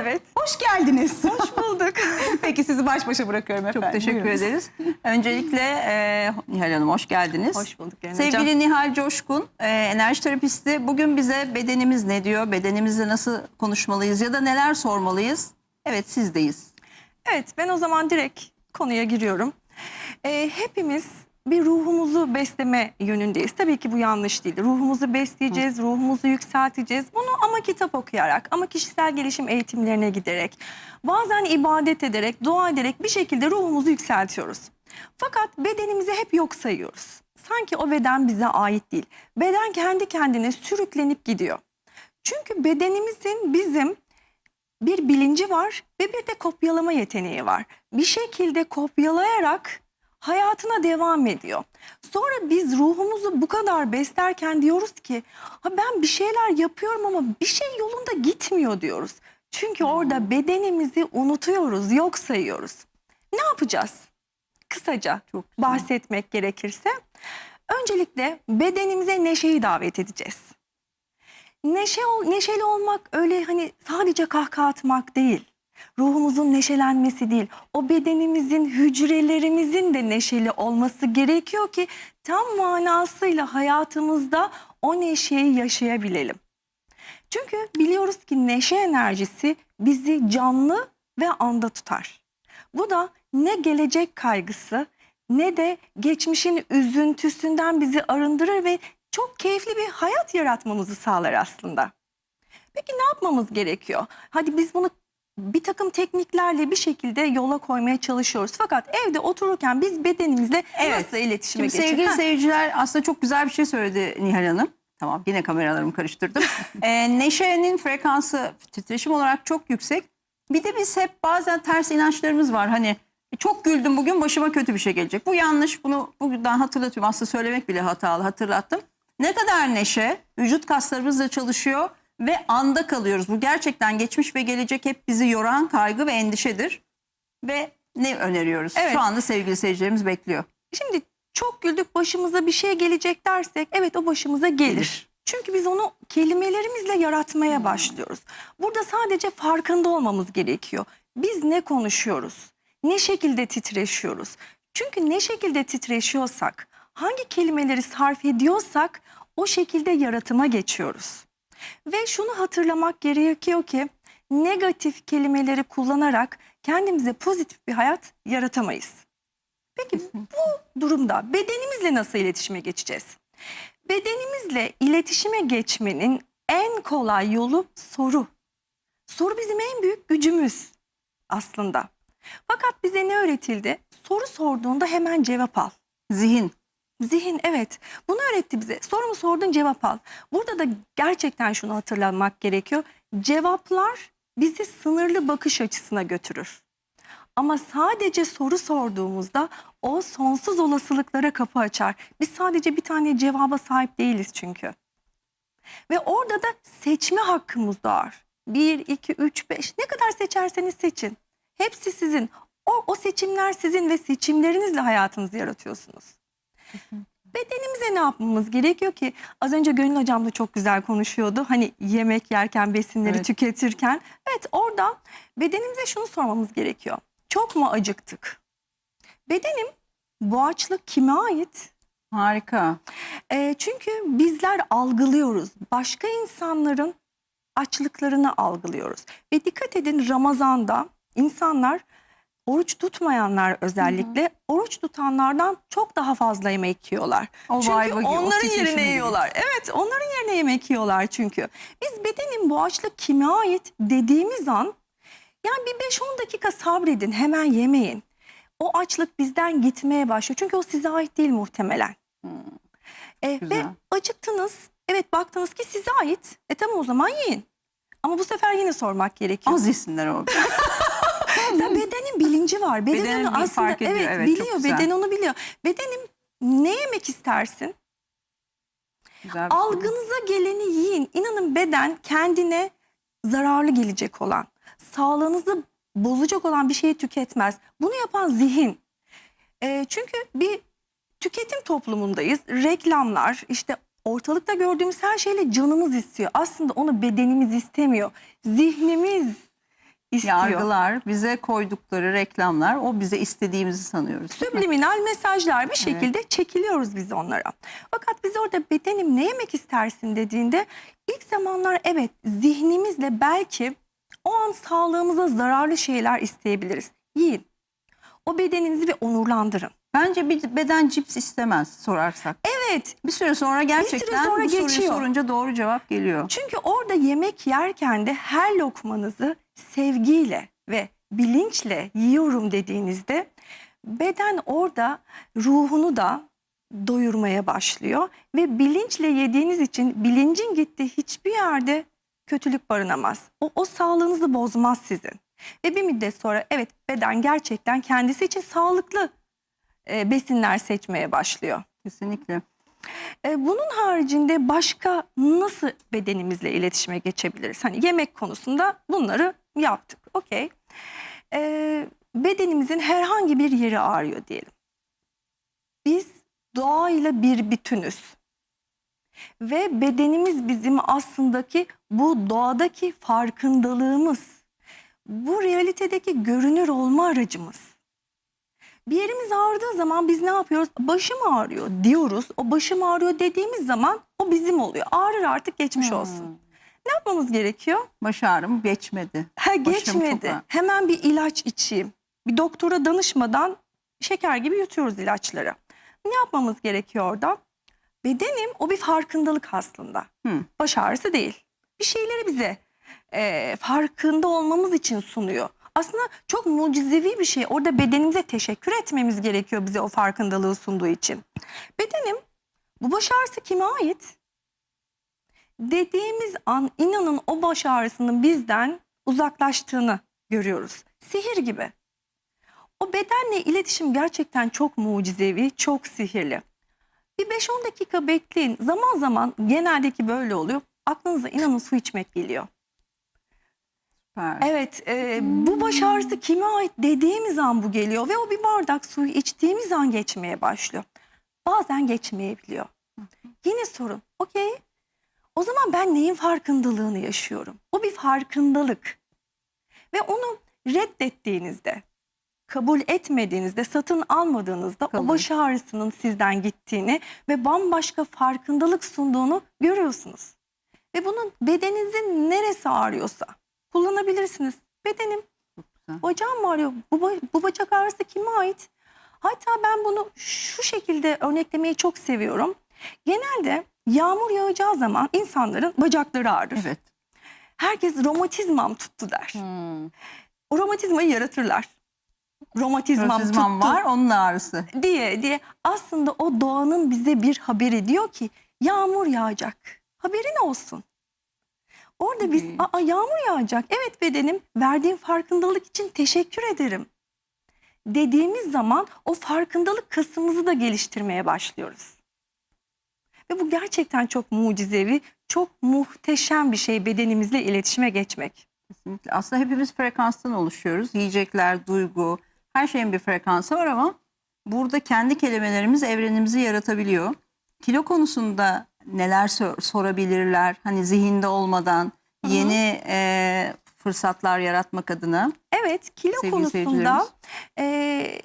Evet. Hoş geldiniz. Hoş bulduk. Peki sizi baş başa bırakıyorum Çok efendim. teşekkür Buyurunuz. ederiz. Öncelikle e, Nihal Hanım hoş geldiniz. Hoş bulduk Gönül Sevgili Hocam. Nihal Coşkun, e, enerji terapisti. Bugün bize bedenimiz ne diyor, bedenimizle nasıl konuşmalıyız ya da neler sormalıyız? Evet sizdeyiz. Evet ben o zaman direkt konuya giriyorum. Ee, hepimiz bir ruhumuzu besleme yönündeyiz. Tabii ki bu yanlış değil. Ruhumuzu besleyeceğiz, ruhumuzu yükselteceğiz. Bunu ama kitap okuyarak, ama kişisel gelişim eğitimlerine giderek, bazen ibadet ederek, dua ederek bir şekilde ruhumuzu yükseltiyoruz. Fakat bedenimizi hep yok sayıyoruz. Sanki o beden bize ait değil. Beden kendi kendine sürüklenip gidiyor. Çünkü bedenimizin bizim bir bilinci var ve bir de kopyalama yeteneği var. Bir şekilde kopyalayarak hayatına devam ediyor. Sonra biz ruhumuzu bu kadar beslerken diyoruz ki ha ben bir şeyler yapıyorum ama bir şey yolunda gitmiyor diyoruz. Çünkü orada bedenimizi unutuyoruz, yok sayıyoruz. Ne yapacağız? Kısaca Çok güzel. bahsetmek gerekirse öncelikle bedenimize neşeyi davet edeceğiz. Neşe neşeli olmak öyle hani sadece kahkaha atmak değil. Ruhumuzun neşelenmesi değil. O bedenimizin, hücrelerimizin de neşeli olması gerekiyor ki tam manasıyla hayatımızda o neşeyi yaşayabilelim. Çünkü biliyoruz ki neşe enerjisi bizi canlı ve anda tutar. Bu da ne gelecek kaygısı ne de geçmişin üzüntüsünden bizi arındırır ve çok keyifli bir hayat yaratmamızı sağlar aslında. Peki ne yapmamız gerekiyor? Hadi biz bunu bir takım tekniklerle bir şekilde yola koymaya çalışıyoruz. Fakat evde otururken biz bedenimizle Evet. nasıl iletişime Şimdi geçelim? sevgili Ha, seyirciler aslında çok güzel bir şey söyledi Nihal Hanım. Tamam yine kameralarımı karıştırdım. E, neşenin frekansı titreşim olarak çok yüksek. Bir de biz hep bazen ters inançlarımız var. Hani çok güldüm bugün başıma kötü bir şey gelecek. Bu yanlış bunu bugünden hatırlatıyorum. Aslında söylemek bile hatalı hatırlattım. Ne kadar neşe vücut kaslarımızla çalışıyor ve anda kalıyoruz. Bu gerçekten geçmiş ve gelecek hep bizi yoran kaygı ve endişedir. Ve ne öneriyoruz? Evet. Şu anda sevgili seyircilerimiz bekliyor. Şimdi çok güldük başımıza bir şey gelecek dersek evet o başımıza gelir. Gelir. Çünkü biz onu kelimelerimizle yaratmaya başlıyoruz. Burada sadece farkında olmamız gerekiyor. Biz ne konuşuyoruz? Ne şekilde titreşiyoruz? Çünkü ne şekilde titreşiyorsak, hangi kelimeleri sarf ediyorsak o şekilde yaratıma geçiyoruz. Ve şunu hatırlamak gerekiyor ki negatif kelimeleri kullanarak kendimize pozitif bir hayat yaratamayız. Peki bu durumda bedenimizle nasıl iletişime geçeceğiz? Bedenimizle iletişime geçmenin en kolay yolu soru. Soru bizim en büyük gücümüz aslında. Fakat bize ne öğretildi? Soru sorduğunda hemen cevap al. Zihin. Zihin evet bunu öğretti bize. Sorumu sordun cevap al. Burada da gerçekten şunu hatırlamak gerekiyor. Cevaplar bizi sınırlı bakış açısına götürür. Ama sadece soru sorduğumuzda o sonsuz olasılıklara kapı açar. Biz sadece bir tane cevaba sahip değiliz çünkü. Ve orada da seçme hakkımız doğar. 1, 2, 3, 5 ne kadar seçerseniz seçin. Hepsi sizin. O, o seçimler sizin ve seçimlerinizle hayatınızı yaratıyorsunuz. Bedenimize ne yapmamız gerekiyor ki? Az önce Gönül Hocam da çok güzel konuşuyordu. Hani yemek yerken, besinleri Evet. tüketirken. Evet orada bedenimize şunu sormamız gerekiyor. Çok mu acıktık? Bedenim bu açlık kime ait? Harika. E, çünkü bizler algılıyoruz. Başka insanların açlıklarını algılıyoruz. Ve dikkat edin Ramazan'da insanlar oruç tutmayanlar özellikle oruç tutanlardan çok daha fazla yemek yiyorlar. O çünkü o onların yerine yiyorlar. Evet onların yerine yemek yiyorlar çünkü. Biz bedenin bu açlık kime ait dediğimiz an yani bir 5-10 dakika sabredin hemen yemeyin. O açlık bizden gitmeye başlıyor. Çünkü o size ait değil muhtemelen. E, ve Güzel. acıktınız. Evet baktınız ki size ait. E tamam o zaman yiyin. Ama bu sefer yine sormak gerekiyor. Az yesinler o. Ya bedenin bilinci var. Beden Bedenin onu aslında fark ediyor. evet, Evet, biliyor. Beden onu biliyor. Bedenim ne yemek istersin? Güzel. Algınıza geleni yiyin. İnanın beden kendine zararlı gelecek olan, sağlığınızı bozacak olan bir şeyi tüketmez. Bunu yapan zihin. Ee, çünkü bir tüketim toplumundayız. Reklamlar, işte ortalıkta gördüğümüz her şeyle canımız istiyor. Aslında onu bedenimiz istemiyor. Zihnimiz istiyor. yargılar, bize koydukları reklamlar, o bize istediğimizi sanıyoruz. Subliminal mesajlar bir şekilde çekiliyoruz biz onlara. Fakat biz orada bedenim ne yemek istersin dediğinde ilk zamanlar evet zihnimizle belki o an sağlığımıza zararlı şeyler isteyebiliriz. Yiyin. O bedeninizi bir onurlandırın. Bence bir beden cips istemez sorarsak. Evet Bir süre sonra gerçekten sonra bu soruyu geçiyor. sorunca doğru cevap geliyor. Çünkü orada yemek yerken de her lokmanızı sevgiyle ve bilinçle yiyorum dediğinizde beden orada ruhunu da doyurmaya başlıyor ve bilinçle yediğiniz için bilincin gittiği hiçbir yerde kötülük barınamaz. O, o sağlığınızı bozmaz sizin. Ve bir müddet sonra evet beden gerçekten kendisi için sağlıklı e, besinler seçmeye başlıyor. Kesinlikle. E, Bunun haricinde başka nasıl bedenimizle iletişime geçebiliriz? Hani yemek konusunda bunları yaptık. Okey. E, bedenimizin herhangi bir yeri ağrıyor diyelim. Biz doğayla bir bütünüz. Ve bedenimiz bizim aslındaki bu doğadaki farkındalığımız. Bu realitedeki görünür olma aracımız. Bir yerimiz ağrıdığı zaman biz ne yapıyoruz? Başım ağrıyor diyoruz. O başım ağrıyor dediğimiz zaman o bizim oluyor. Ağrır artık geçmiş olsun. Ne yapmamız gerekiyor? Baş ağrım geçmedi. Ha Başım çok geçmedi. ağrı. Hemen bir ilaç içeyim. Bir doktora danışmadan şeker gibi yutuyoruz ilaçları. Ne yapmamız gerekiyor orada? Bedenim o bir farkındalık aslında. Hı. Baş ağrısı değil. Bir şeyleri bize e, farkında olmamız için sunuyor. Aslında çok mucizevi bir şey. Orada bedenimize teşekkür etmemiz gerekiyor bize o farkındalığı sunduğu için. Bedenim bu baş ağrısı kime ait? Dediğimiz an inanın o baş ağrısının bizden uzaklaştığını görüyoruz. Sihir gibi. O bedenle iletişim gerçekten çok mucizevi, çok sihirli. Bir 5-10 dakika bekleyin. Zaman zaman geneldeki böyle oluyor. Aklınıza inanın su içmek geliyor. Süper. Evet, e, bu baş ağrısı kime ait dediğimiz an bu geliyor ve o bir bardak suyu içtiğimiz an geçmeye başlıyor. Bazen geçmeyebiliyor. Yine sorun. Okey. O zaman ben neyin farkındalığını yaşıyorum? O bir farkındalık. Ve onu reddettiğinizde, kabul etmediğinizde, satın almadığınızda Kabul. o baş ağrısının sizden gittiğini ve bambaşka farkındalık sunduğunu görüyorsunuz. Ve bunun bedeninizin neresi ağrıyorsa kullanabilirsiniz. Bedenim, bacağım mı ağrıyor? Bu, bu bacak ağrısı kime ait? Hatta ben bunu şu şekilde örneklemeyi çok seviyorum. Genelde yağmur yağacağı zaman insanların bacakları ağrır. Evet. Herkes romatizmam tuttu der. Hmm. O romatizmayı yaratırlar. Romatizmam, Rotizmam tuttu var, onun ağrısı. diye diye aslında o doğanın bize bir haberi diyor ki yağmur yağacak. Haberin olsun. Orada biz İlginç. Aa, yağmur yağacak. Evet bedenim verdiğin farkındalık için teşekkür ederim. Dediğimiz zaman o farkındalık kasımızı da geliştirmeye başlıyoruz. Ve bu gerçekten çok mucizevi, çok muhteşem bir şey bedenimizle iletişime geçmek. Kesinlikle. Aslında hepimiz frekanstan oluşuyoruz. Yiyecekler, duygu, her şeyin bir frekansı var ama burada kendi kelimelerimiz evrenimizi yaratabiliyor. Kilo konusunda neler sor- sorabilirler? Hani zihinde olmadan yeni e, fırsatlar yaratmak adına. Evet kilo Sevgili konusunda e,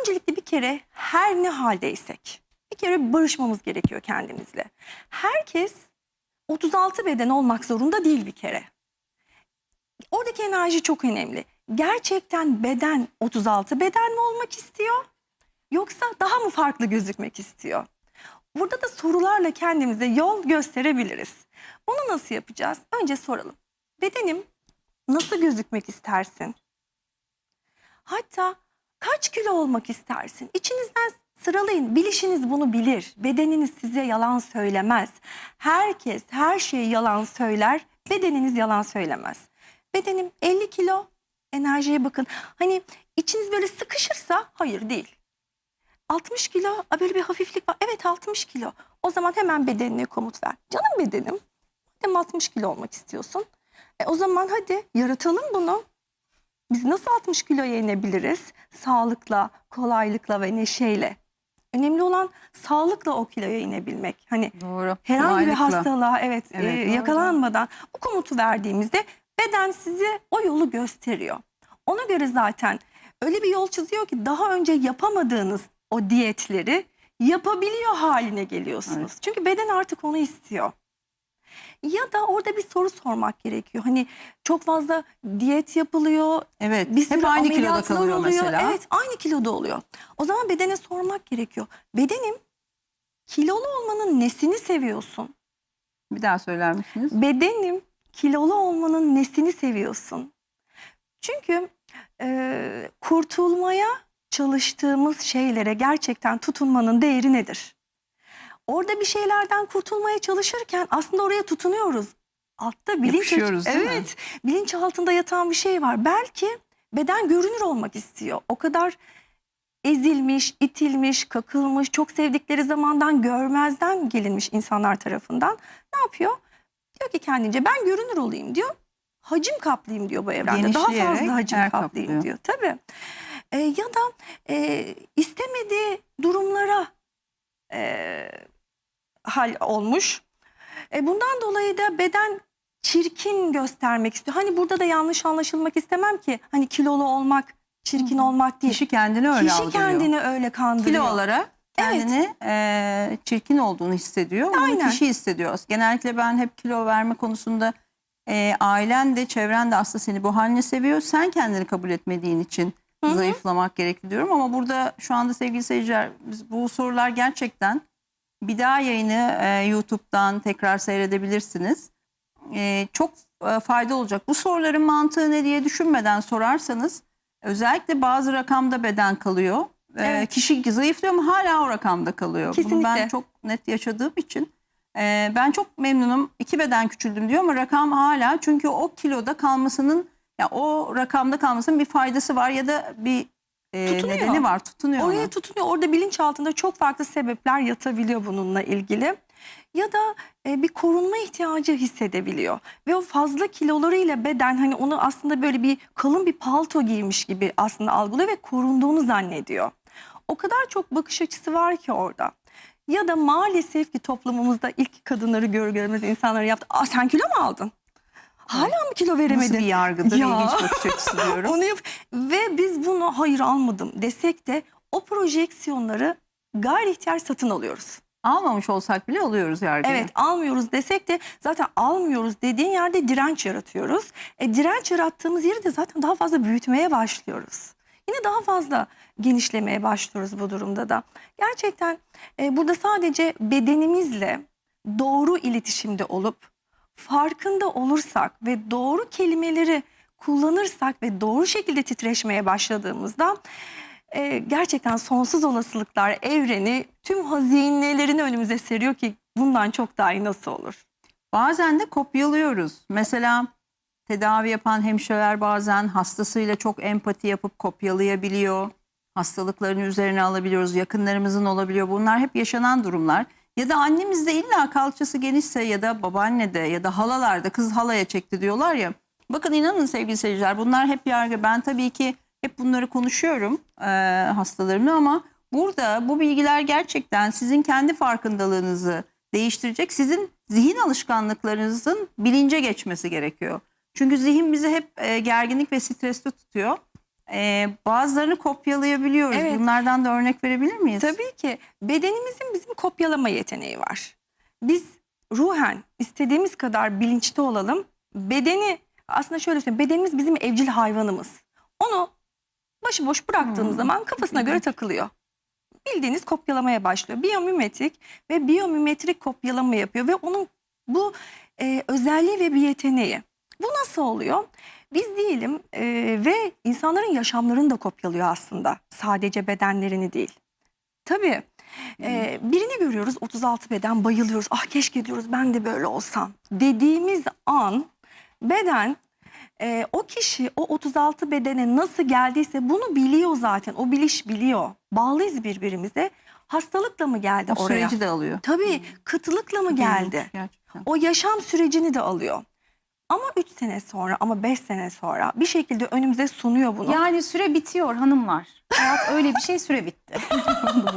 öncelikle bir kere her ne haldeysek bir kere barışmamız gerekiyor kendimizle. Herkes 36 beden olmak zorunda değil bir kere. Oradaki enerji çok önemli. Gerçekten beden 36 beden mi olmak istiyor? Yoksa daha mı farklı gözükmek istiyor? Burada da sorularla kendimize yol gösterebiliriz. Bunu nasıl yapacağız? Önce soralım. Bedenim nasıl gözükmek istersin? Hatta kaç kilo olmak istersin? İçinizden sıralayın. Bilişiniz bunu bilir. Bedeniniz size yalan söylemez. Herkes her şeyi yalan söyler. Bedeniniz yalan söylemez. Bedenim 50 kilo. Enerjiye bakın. Hani içiniz böyle sıkışırsa hayır değil. 60 kilo Aa, böyle bir hafiflik var. Evet 60 kilo. O zaman hemen bedenine komut ver. Canım bedenim. Madem 60 kilo olmak istiyorsun. E, o zaman hadi yaratalım bunu. Biz nasıl 60 kiloya inebiliriz? Sağlıkla, kolaylıkla ve neşeyle. Önemli olan sağlıkla o kiloya inebilmek. Hani Doğru. herhangi bir hastalığa evet, Evet, e, doğru. yakalanmadan bu komutu verdiğimizde Beden size o yolu gösteriyor. Ona göre zaten öyle bir yol çiziyor ki daha önce yapamadığınız o diyetleri yapabiliyor haline geliyorsunuz. Evet. Çünkü beden artık onu istiyor. Ya da orada bir soru sormak gerekiyor. Hani çok fazla diyet yapılıyor, Evet. bir Hep aynı kiloda kalıyor oluyor. mesela. Evet aynı kiloda oluyor. O zaman bedene sormak gerekiyor. Bedenim kilolu olmanın nesini seviyorsun? Bir daha söyler misiniz? Bedenim kilolu olmanın nesini seviyorsun? Çünkü e, kurtulmaya çalıştığımız şeylere gerçekten tutunmanın değeri nedir? Orada bir şeylerden kurtulmaya çalışırken aslında oraya tutunuyoruz. Altta bilinç Yapışıyoruz, değil mi? evet, bilinç altında yatan bir şey var. Belki beden görünür olmak istiyor. O kadar ezilmiş, itilmiş, kakılmış, çok sevdikleri zamandan görmezden gelinmiş insanlar tarafından ne yapıyor? Diyor ki kendince ben görünür olayım diyor. Hacim kaplayayım diyor bu evrende. Daha fazla hacim kaplayayım kaplıyor. diyor. Tabii. Ee, ya da e, istemediği durumlara e, hal olmuş. E, bundan dolayı da beden çirkin göstermek istiyor. Hani burada da yanlış anlaşılmak istemem ki hani kilolu olmak çirkin olmak değil. Kişi kendini öyle Kişi algılıyor. kendini öyle kandırıyor. Kilo olarak Evet. kendini eee, çirkin olduğunu hissediyor. Bunu Aynen. kişi hissediyor. Genellikle ben hep kilo verme konusunda eee, ailen de çevren de aslında seni bu haline seviyor. Sen kendini kabul etmediğin için Hı hı. zayıflamak gerekli diyorum. Ama burada şu anda sevgili seyirciler biz- bu sorular gerçekten bir daha yayını eee, YouTube'dan tekrar seyredebilirsiniz. Eee, çok eee, fayda olacak. Bu soruların mantığı ne diye düşünmeden sorarsanız özellikle bazı rakamda beden kalıyor. Eee, Evet. Kişi zayıflıyor ama hala o rakamda kalıyor. Bunu ben Kesinlikle. çok net yaşadığım için eee, ben çok memnunum. İki beden küçüldüm diyor ama rakam hala çünkü o kiloda kalmasının ya o rakamda kalmasının bir faydası var ya da bir Tutunuyor. nedeni var tutunuyor. ona. Oraya tutunuyor. Orada bilinç altında çok farklı sebepler yatabiliyor bununla ilgili. Ya da e, bir korunma ihtiyacı hissedebiliyor. Ve o fazla kilolarıyla beden hani onu aslında böyle bir kalın bir palto giymiş gibi aslında algılıyor ve korunduğunu zannediyor. O kadar çok bakış açısı var ki orada. Ya da maalesef ki toplumumuzda ilk kadınları gör görmez insanları yaptı. Aa sen kilo mu aldın? Hala mı kilo veremedin? Nasıl bir yargıdır Ya. ilginç bakış açısı diyorum. Onu yap ve biz bunu hayır almadım desek de o projeksiyonları gayri ihtiyar satın alıyoruz. Almamış olsak bile alıyoruz yargıyı. Evet almıyoruz desek de zaten almıyoruz dediğin yerde direnç yaratıyoruz. E, direnç yarattığımız yeri de zaten daha fazla büyütmeye başlıyoruz. Yine daha fazla genişlemeye başlıyoruz bu durumda da. Gerçekten e, burada sadece bedenimizle doğru iletişimde olup farkında olursak ve doğru kelimeleri kullanırsak ve doğru şekilde titreşmeye başladığımızda e, gerçekten sonsuz olasılıklar evreni tüm hazinelerini önümüze seriyor ki bundan çok daha iyi nasıl olur? Bazen de kopyalıyoruz. Mesela tedavi yapan hemşireler bazen hastasıyla çok empati yapıp kopyalayabiliyor. Hastalıklarını üzerine alabiliyoruz. Yakınlarımızın olabiliyor. Bunlar hep yaşanan durumlar. Ya da annemizde illa kalçası genişse ya da babaannede ya da halalarda kız halaya çekti diyorlar ya. Bakın inanın sevgili seyirciler bunlar hep yargı. Ben tabii ki hep bunları konuşuyorum e, hastalarımla ama burada bu bilgiler gerçekten sizin kendi farkındalığınızı değiştirecek. Sizin zihin alışkanlıklarınızın bilince geçmesi gerekiyor. Çünkü zihin bizi hep e, gerginlik ve stresli tutuyor. E, bazılarını kopyalayabiliyoruz. Evet. Bunlardan da örnek verebilir miyiz? Tabii ki bedenimizin bizim kopyalama yeteneği var. Biz ruhen istediğimiz kadar bilinçli olalım. Bedeni aslında şöyle söyleyeyim bedenimiz bizim evcil hayvanımız. Onu başıboş bıraktığımız Hmm. zaman kafasına göre takılıyor. Bildiğiniz kopyalamaya başlıyor. Biyomimetrik ve biyomimetrik kopyalama yapıyor ve onun bu e, özelliği ve bir yeteneği. Bu nasıl oluyor? Biz diyelim e, ve insanların yaşamlarını da kopyalıyor aslında. Sadece bedenlerini değil. Tabii. e, birini görüyoruz 36 beden bayılıyoruz. Ah keşke diyoruz ben de böyle olsam. Dediğimiz an beden e, o kişi o 36 bedene nasıl geldiyse bunu biliyor zaten. O biliş biliyor. Bağlıyız birbirimize. Hastalıkla mı geldi O oraya? süreci de alıyor. Tabii kıtlıkla mı geldi? Gerçekten. O yaşam sürecini de alıyor. Ama 3 sene sonra ama 5 sene sonra bir şekilde önümüze sunuyor bunu. Yani süre bitiyor hanımlar. Hayat öyle bir şey süre bitti.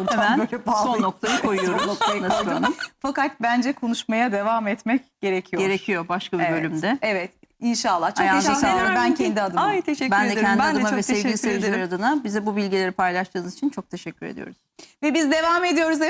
Hemen son noktayı koyuyoruz. Son noktayı Nasıl. Hanım? Fakat bence konuşmaya devam etmek gerekiyor. Gerekiyor başka bir Evet, bölümde. Evet. İnşallah. Çok Ayağınıza teşekkür ederim. Ben kendi adıma. Ay teşekkür Ben de ederim. kendi ben adıma ve sevgili seyirciler adına bize bu bilgileri paylaştığınız için çok teşekkür ediyoruz. Ve biz devam ediyoruz efendim.